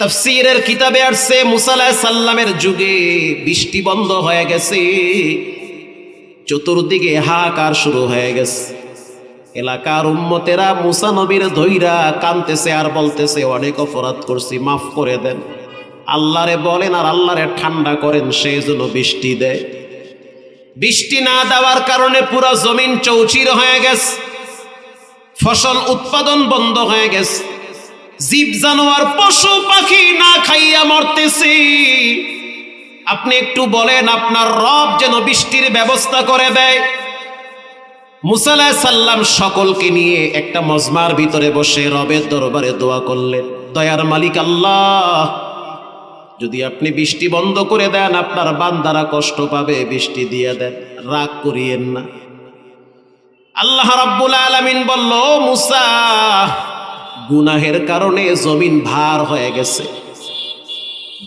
তফসিরের কিতাবে আসছে মুসাল্লাহ সাল্লামের যুগে বৃষ্টি বন্ধ হয়ে গেছে, চতুর্দিকে হাহাকার শুরু হয়ে গেছে। এলাকার উম্মতেরা মুসা নবীর ধৈরা কানতেছে আর বলতেছে, অনেক অপরাধ করছি, মাফ করে দেন। আল্লাহরে বলেন, আর আল্লাহরে ঠান্ডা করেন সেই জন্য বৃষ্টি দেয়। বৃষ্টি না দেওয়ার কারণে পুরো জমিন চৌচির হয়ে গেছে, ফসল উৎপাদন বন্ধ হয়ে গেছে। জীব জানোয়ার পশু পাখি না খাইয়া মরতেছি। আপনি একটু বলেন, আপনার রব যেন বৃষ্টির ব্যবস্থা করে দেয়। মুসাল্লাহ সাল্লাম সকলকে নিয়ে একটা মজমার ভিতরে বসে রবের দরবারে দোয়া করলেন। দয়ার মালিক আল্লাহ, যদি আপনি বৃষ্টি বন্ধ করে দেন, আপনার বান্দারা কষ্ট পাবে, বৃষ্টি দিয়ে দেন। রাগ করিয়েন না। আল্লাহ রাব্বুল আলামিন বলল মুসা গুনাহের কারণে জমিন ভার হয়ে গেছে।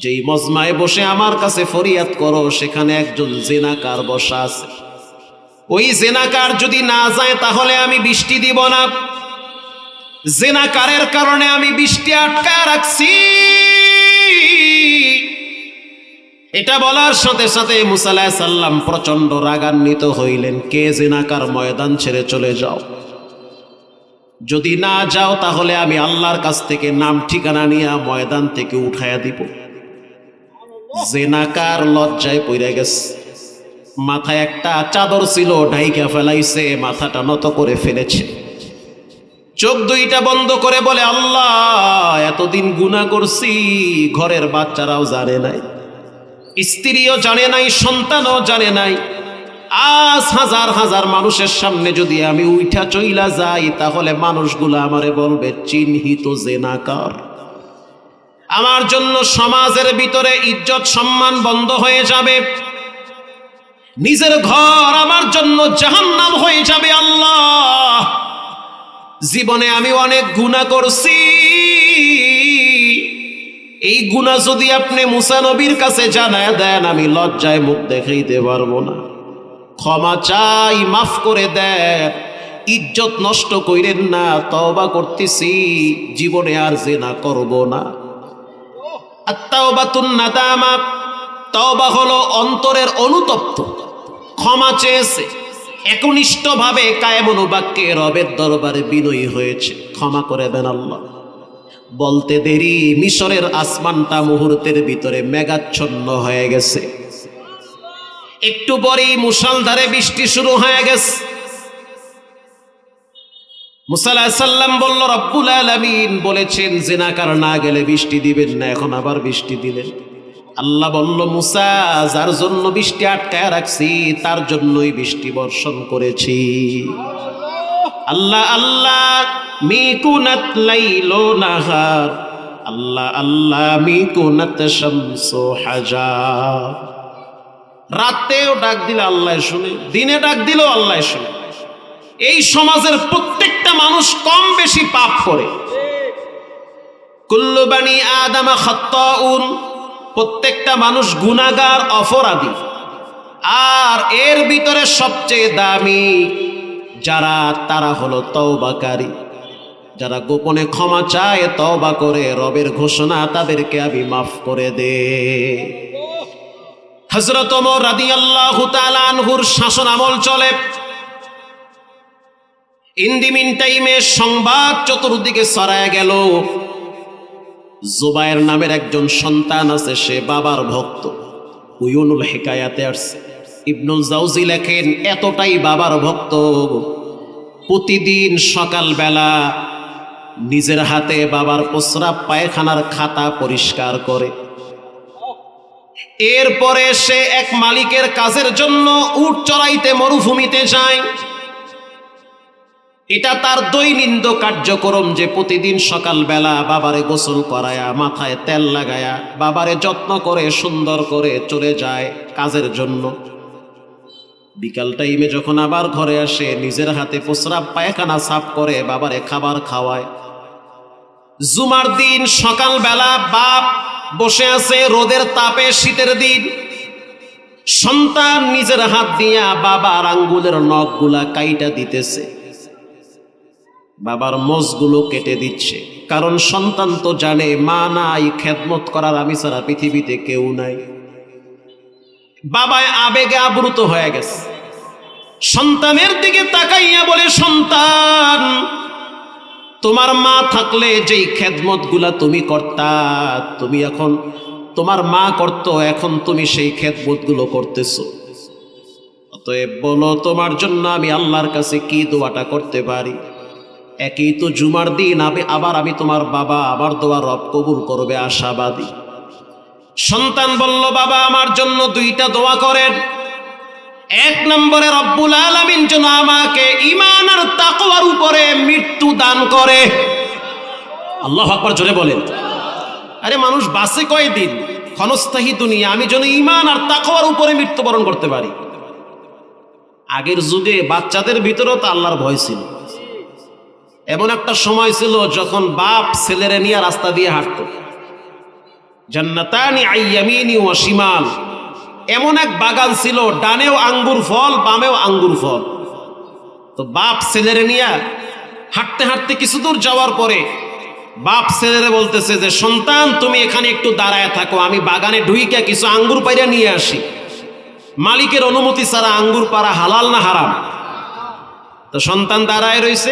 যেই মজমায় বসে আমার কাছে ফরিয়াদ করো, সেখানে একজন জেনাকার বসা আছে। ওই জেনাকার যদি না যায়, তাহলে আমি বৃষ্টি দিব না। জেনাকারের কারণে আমি বৃষ্টি আটকায় রাখছি। এটা বলার সাথে সাথে মুসাল্লাহ সাল্লাম প্রচণ্ড রাগান্বিত হইলেন, কে জেনাকার ময়দান ছেড়ে চলে যাও? যদি না যাও তাহলে আমি আল্লাহর কাছ থেকে নাম ঠিকানা নিয়ে ময়দান থেকে উঠাইয়া দিব। জেনাকার লজ্জায় পড়ে গেছে। মাথায় একটা চাদর ছিল, ঢাইকা ফেলাইছে, মাথাটা নত করে ফেলেছে। চোখ দুইটা বন্ধ করে বলে, আল্লাহ, এতদিন গুণা করছি, ঘরের বাচ্চারাও জানে নাই। স্ত্রীও জানে নাই, সন্তানও জানে নাই। আজ হাজার হাজার মানুষের সামনে যদি আমি উঠা চইলা যাই, তাহলে মানুষগুলো আমারে বলবে, চিহ্নিত জেনাকার। আমার জন্য সমাজের ভিতরে ইজ্জত সম্মান বন্ধ হয়ে যাবে। নিজের ঘর আমার জন্য জাহান্নাম হয়ে যাবে, আল্লাহ। জীবনে আমি অনেক গুণা করছি। এই গুণা যদি আপনি মুসা নবীর কাছে জানায় দেন, আমি লজ্জায় মুখ দেখাইতে পারব না। ক্ষমা চাই, মাফ করে দেন ইজ্জত নষ্ট কইরেন না, তওবা করতেছি, জীবনে আর জেনা করব না। আত্মাওবাতুন নাদামা, তওবা হলো অন্তরের অনুতপ্ত। ক্ষমা চেয়েছে, একনিষ্ঠভাবে কায়েম অনুবাক্যে রবের দরবারে বিনয়ী হয়েছে। ক্ষমা করে দেন আল্লাহ। বলতে দেরি, মিশরের আসমানটা মুহূর্তের ভিতরে মেঘাচ্ছন্ন হয়ে গেছে। একটু পরেই মুসালধারে বৃষ্টি শুরু হয়ে গেছে। মুসাল্লাহ সাল্লাম বলল, রব্বুল আলমিন বলেছেন, জেনাকার না গেলে বৃষ্টি দিবেন না, এখন আবার বৃষ্টি দিলেন। আল্লাহ বলল, মুসা, যার জন্য বৃষ্টি আটকায় রাখছি, তার জন্যই বৃষ্টি বর্ষণ করেছি। আল্লাহ আল্লাহ, মিকুনাত লাইলো নাহার। আল্লাহ আল্লাহ, মিকুনাত শামসু হাজার। রাতেও ডাক দিলে আল্লাহ শুনে, দিনে ডাক দিলেও আল্লাহ শুনে। এই সমাজের প্রত্যেকটা মানুষ কম বেশি পাপ করে। কুল্লু বানি আদামা খাত্তাউন, প্রত্যেকটা মানুষ গুনাগার অপরাধী। আর এর ভিতরে সবচেয়ে দামি যারা, তারা হলো তওবাকারী। যারা গোপনে ক্ষমা চায়, তওবা করে, রবের ঘোষণা তাদেরকে আমি মাফ করে দে। হজরত তাআলা আনহুর শাসন আমল চলে। ইন্দিমিন টাইমে সংবাদ চতুর্দিকে ছড়ায় গেল। জুবায়ের নামের একজন সন্তান আছে, সে বাবার ভক্ত। উয়ুনুল হেকায়াতে আসছে। ইবনুল জাউজি লেখেন, এতটাই বাবার ভক্ত। প্রতিদিন সকালবেলা নিজের হাতে বাবার প্রস্রাব পায়খানার খাতা পরিষ্কার করে। এরপরে সে এক মালিকের কাজের জন্য উট চড়াইতে মরুভূমিতে যায়। এটা তার দৈনিন্দ কার্যক্রম যে প্রতিদিন সকালবেলা বাবারে গোসল করায়া, মাথায় তেল লাগায়া, বাবারে যত্ন করে, সুন্দর করে চলে যায় কাজের জন্য। বিকাল টাইমে যখন আবার ঘরে আসে, নিজের হাতে প্রস্রাব, পায়খানা সাফ করে বাবারে খাবার খাওয়ায়। জুমার দিন সকালবেলা বাপ বসে আছে রোদের তাপে শীতের দিন। সন্তান নিজের হাত দিয়া বাবার আঙ্গুলের নখগুলা কাইটা দিতেছে। বাবার মোজগুলো কেটে দিচ্ছে। কারণ সন্তান তো জানে, মা নাই, খেদমত করার আমি সারা পৃথিবীতে কেউ নাই। বাবায় আবেগে আবৃত হয়ে গেছে। সন্তানের দিকে তাকাইয়া বলে, সন্তান তোমার মা থাকলে যেই খেদমতগুলা তুমি করতা, তুমি এখন, তোমার মা করত, এখন তুমি সেই খেদমতগুলো করতেছো। অতএব বলো, তোমার জন্য আমি আল্লাহর কাছে কি দোয়াটা করতে পারি? একই তো জুমার দিন, আমি আবার আমি তোমার বাবা, আমার দোয়া রব কবুল করবে আশাবাদী। সন্তান বলল, বাবা, আমার জন্য দুইটা দোয়া করেন। এক নম্বরে রব্বুল আলামিন যেন আমাকে ইমান আর তাকওয়ার উপরে মৃত্যু দান করে। আল্লাহ আকবার জোরে বলেন। আরে মানুষ বাসে কয়দিন? ক্ষণস্থায়ী দুনিয়া। আমি যেন ইমান আর তাকওয়ার উপরে মৃত্যুবরণ করতে পারি। আগের যুগে বাচ্চাদের ভিতরেও তো আল্লাহর ভয় ছিল। এমন একটা সময় ছিল যখন বাপ ছেলেরে নিয়ে রাস্তা দিয়ে হাঁটত। জান্নাতানি আইয়ামিনি ও শিমাল। এমন এক বাগান ছিল ডানেও আঙ্গুর ফল বামেও আঙ্গুর ফল। তো বাপ ছেলেরে নিয়ে হাঁটতে হাঁটতে কিছু দূর যাওয়ার পরে বাপ ছেলেরে বলতেছে যে, সন্তান, তুমি এখানে একটু দাঁড়ায় থাকো, আমি বাগানে ঢুইকা কিছু আঙ্গুর পাইরা নিয়ে আসি। মালিকের অনুমতি ছাড়া আঙ্গুর পাড়া হালাল না হারাম? তো সন্তান দাঁড়ায় রয়েছে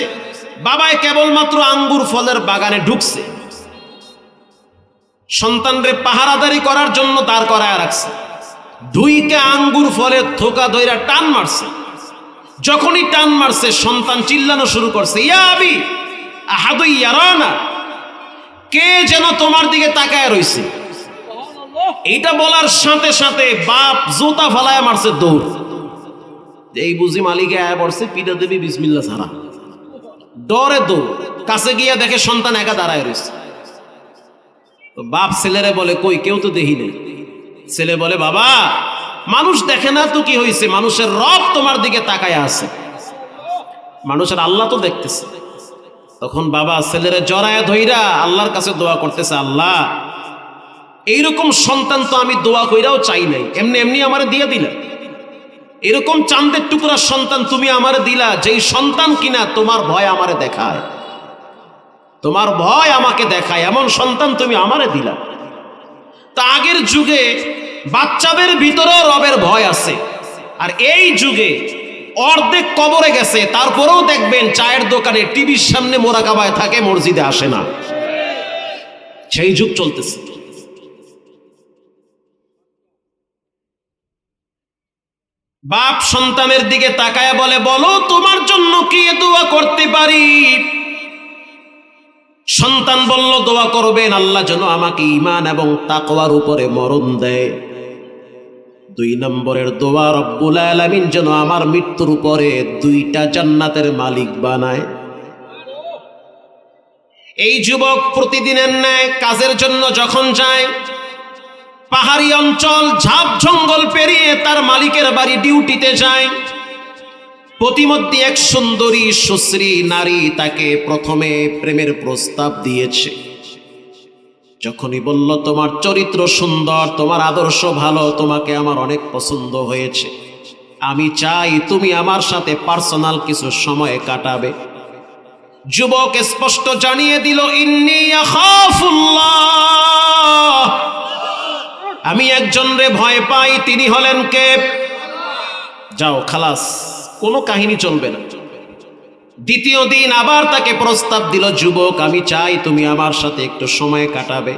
বাবায় কেবলমাত্র আঙ্গুর ফলের বাগানে ঢুকছে। সন্তানরে পাহারাদারি করার জন্য দাঁড় করায় রাখছে। দুইকে আঙ্গুর ফলের থোকা দইরা টান মারছে। যখনই টান মারছে, সন্তান চিল্লানো শুরু করছে, ইয়া আবি, আহাদু ইয়ারানা, কে যেন তোমার দিকে তাকায় রইছে? এইটা বলার সাথে সাথে বাপ জোতা ফালায় মারছে দৌড়। এই বুঝি মালিকে আয় পড়ছে পিঠা দেবী বিসমিল্লা ছাড়া। ডরে দৌড়, কাছে গিয়া দেখে সন্তান একা দাঁড়ায় রয়েছে বাপ ছেলেরে বলে, কই, কেউ তো দেখি নেই। ছেলে বলে, বাবা মানুষ দেখে না তো কি হয়েছে? মানুষের রব তোমার দিকে তাকায় আছে। মানুষের আল্লাহ তো দেখতেছে। তখন বাবা ছেলেরে জড়ায় ধইরা আল্লাহর কাছে দোয়া করতেছে, আল্লাহ, এইরকম সন্তান তো আমি দোয়া কইরাও চাই নাই। এমনি এমনি আমারে দিয়ে দিলা। এরকম চান্দের টুকরা সন্তান তুমি আমারে দিলা, যেই সন্তান কিনা তোমার ভয় আমারে দেখায়। তোমার ভয় আমাকে দেখায়, এমন সন্তান তুমি আমারে দিলা। তা আগের যুগে বাচ্চাদের ভিতরেও রবের ভয় আছে। আর এই যুগে অর্ধেক কবরে গেছে, তারপরেও দেখবেন চায়ের দোকানে টিভির সামনে মোরাকাবায় থাকে, মসজিদে আসে না। সেই যুগ চলতেছে। বাপ সন্তানের দিকে তাকায় বলে, বলো, তোমার জন্য কি দোয়া করতে পারি? সন্তান বলল, দোয়া করবেন, আল্লাহ যেন আমাকে ইমান এবং তাকওয়ার উপরে মরণ দেয়। দুই নম্বরের দোয়া রব্বুল আলামিন যেন আমার মৃত্যুর উপরে দুইটা জান্নাতের মালিক বানায়। এই যুবক প্রতিদিনের ন্যায় কাজের জন্য যখন যায়, পাহাড়ি অঞ্চল, ঝাপ জঙ্গল পেরিয়ে তার মালিকের বাড়ি ডিউটিতে যায়। প্রতিমধ্যে এক সুন্দরী, সুশ্রী নারী তাকে প্রথমে প্রেমের প্রস্তাব দিয়েছে। যখনই বলল, তোমার চরিত্র সুন্দর, তোমার আদর্শ ভালো, তোমাকে আমার অনেক পছন্দ হয়েছে। আমি চাই তুমি আমার সাথে পার্সোনাল কিছু সময় কাটাবে। যুবক স্পষ্ট জানিয়ে দিল আমি একজন রে ভয় পাই, তিনি হলেন কে? যাও, খালাস, কোনো কাহিনী চলবে না। দ্বিতীয় দিন আবার তাকে প্রস্তাব দিল, যুবক, আমি চাই তুমি আমার সাথে একটু সময় কাটাবে।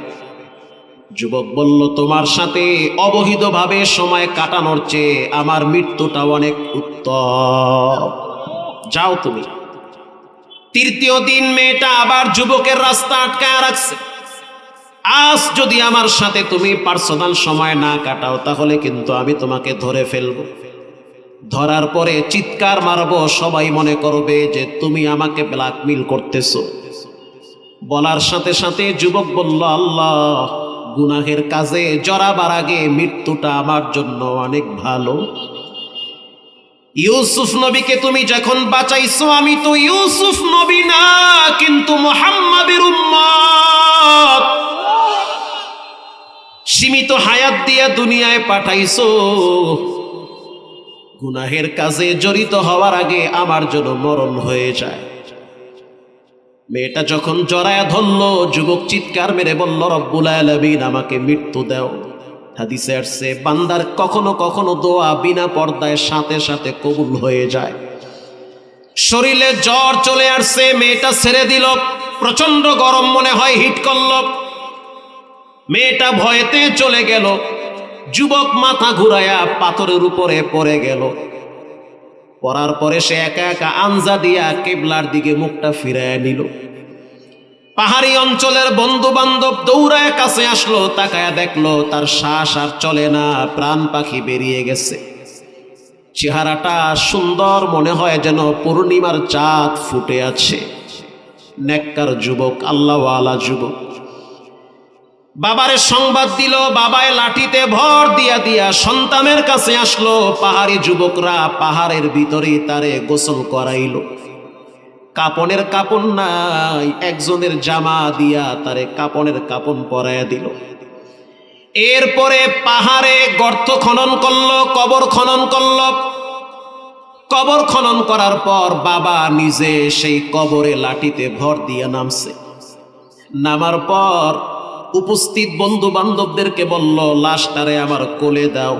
যুবক বলল, তোমার সাথে অবহিতভাবে সময় কাটানোর চেয়ে আমার মৃত্যুটা অনেক উত্তম। যাও তুমি। তৃতীয় দিন মেয়েটা আবার যুবকের রাস্তা আটকায় রাখছে। আজ যদি আমার সাথে তুমি পার্সোনাল সময় না কাটাও, তাহলে কিন্তু আমি তোমাকে ধরে ফেলব। ধরার পরে চিৎকার মারবো, সবাই মনে করবে যে তুমি আমাকে ব্ল্যাকমেল করতেছো। বলার সাথে সাথে যুবক বলল, আল্লাহ, গুনাহের কাজে জড়াবার আগে মৃত্যুটা আমার জন্য অনেক ভালো। ইউসুফ নবীকে তুমি যখন বাঁচাইছো, আমি তো ইউসুফ নবী না, কিন্তু মোহাম্মদের উম্মত। সীমিত হায়াত দিয়া দুনিয়ায় পাঠাইছো। গুনাহের কাজে জড়িত হওয়ার আগে আমার জন্য মরণ হয়ে যায়। মেয়েটা যখন জড়ায় ধরল, যুবক চিৎকার মেরে বলল, রব্বুল আলামিন, আমাকে মৃত্যু দেও। হাদিসে আসছে, বান্দার কখনো কখনো দোয়া বিনা পর্দায় সাথে সাথে কবুল হয়ে যায়। শরীরে জ্বর চলে আসছে, মেয়েটা ছেড়ে দিল প্রচণ্ড গরম মনে হয়, হিট করল। মেয়েটা ভয়েতে চলে গেল। যুবক মাথা ঘুরায়া পাথরের উপরে পড়ে গেল। পড়ার পরে সে একা একা আঞ্জা দিয়া কেবলার দিকে মুখটা ফিরাইয়া নিল। পাহাড়ি অঞ্চলের বন্ধু বান্ধব দৌড়ায় কাছে আসলো, তাকায়া দেখল তার শ্বাস আর চলে না, প্রাণ পাখি বেরিয়ে গেছে। চেহারাটা সুন্দর মনে হয় যেন পূর্ণিমার চাঁদ ফুটে আছে। নেককার যুবক, আল্লাহওয়ালা যুবক। বাবারে সংবাদ দিল, বাবায় লাঠিতে ভর দিয়া দিয়া সন্তানের কাছে আসলো। পাহাড়ি যুবকরা পাহাড়ের ভিতরে তারে গোসল করাইল। কাপনের কাপন নাই, একজনের জামা দিয়া তারে কাপনের কাপন পরাইয়া দিল। এরপরে পাহাড়ে গর্ত খনন করল, কবর খনন করল। কবর খনন করার পর বাবা নিজে সেই কবরে লাঠিতে ভর দিয়া নামছে। নামার পর উপস্থিত বন্ধু বান্ধবদেরকে বলল, লাশটারে আমার কোলে দাও।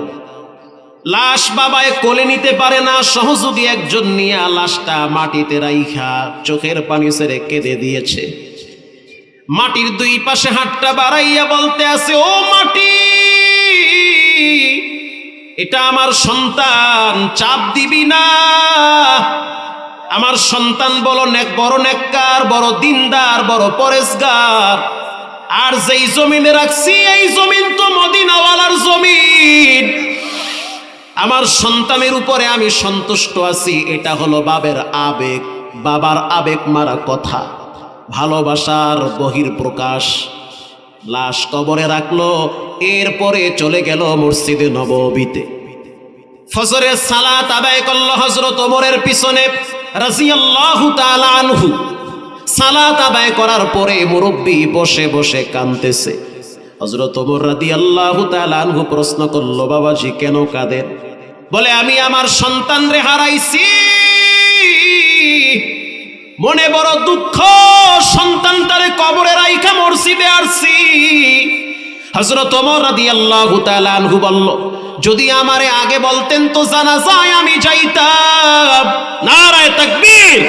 লাশ বাবায় কোলে নিতে পারে না, সহযোগী একজন নিয়ে লাশটা মাটিতে রাইখা চোখের পানি সেরে কেঁদে দিয়েছে। মাটির দুই পাশে হাতটা বাড়াইয়া বলতে আছে, ও মাটি, এটা আমার সন্তান, চাপ দিবি না। আমার সন্তান বড় নেক, বড় নেককার, বড় দিনদার, বড় পরেশগার আর যেই জমিনে রাখছি, এই জমিন তো মদিনাওয়ালার জমিন। আমার সন্তানের উপরে আমি সন্তুষ্ট আছি, এটা হলো বাবের আবেগ। বাবার আবেগ মারা কথা। ভালোবাসার বহির প্রকাশ। লাশ কবরে রাখল, এরপরে চলে গেল মসজিদে নববীতে। ফজরের সালাত আদায় করল হজরত ওমরের পিছনে রাজিয়াল্লাহু তাআলা আনহু। সালাত আদায় করার পরে মুরব্বী বসে বসে কাঁদতেছে। হজরত রাদিয়াল্লাহু তাআলা আনহু প্রশ্ন করল, বাবাজি, কেন কাঁদেন? বলে, আমি আমার সন্তান রে হারাইছি। মনে বড় দুঃখ, সন্তানটারে কবরে রাইখা আসছি হজরত ওমর রাদিয়াল্লাহু তাআলা আনহু বলল, যদি আমারে আগে বলতেন তো জানা যায় আমি যাইতাম। নারায় তাকবীর।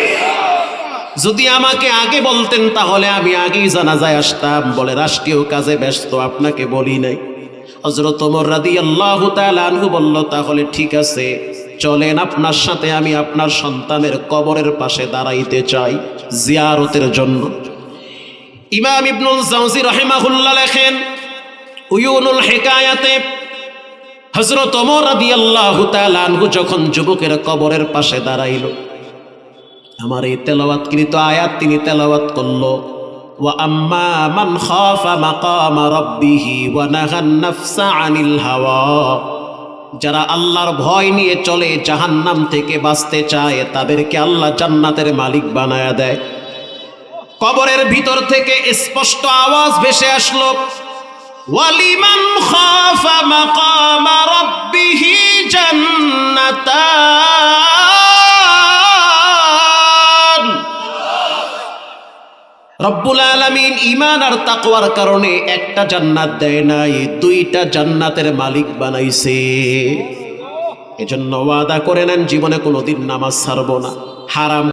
যদি আমাকে আগে বলতেন তাহলে আমি আগেই জানা যায় আসতাম। বলে, রাষ্ট্রীয় কাজে ব্যস্ত, আপনাকে বলি নাই। হজরত ওমর রাদিয়াল্লাহু তাআলা আনহু বলল, তাহলে ঠিক আছে, চলেন আপনার সাথে আমি আপনার সন্তানের কবরের পাশে দাঁড়াইতে চাই জিয়ারতের জন্য। ইমাম ইবনুল জাউজি রাহিমাহুল্লাহ লেখেন, উয়ুনুল হেকায়াতে হজরত ওমর রাদিয়াল্লাহু তাআলা আনহু যখন যুবকের কবরের পাশে দাঁড়াইল আমার এই তেলাওয়াতকৃত আয়াত তিনি তেলাওয়াত করল। যারা আল্লাহর ভয় নিয়ে চলে, জাহান্নাম থেকে বাঁচতে চায়, তাদেরকে আল্লাহ জান্নাতের মালিক বানায়া দেয়। কবরের ভিতর থেকে স্পষ্ট আওয়াজ ভেসে আসলো জান্নাতান। রব্বুল আলমিন ইমান আর তাকওয়ার কারণে একটা জান্নাত দেয় নাই, দুইটা জান্নাতের মালিক বানাইছে। এজন্য ওয়াদা করে নেন, জীবনে কোনোদিন নামাজ ছাড়বো না। হারাম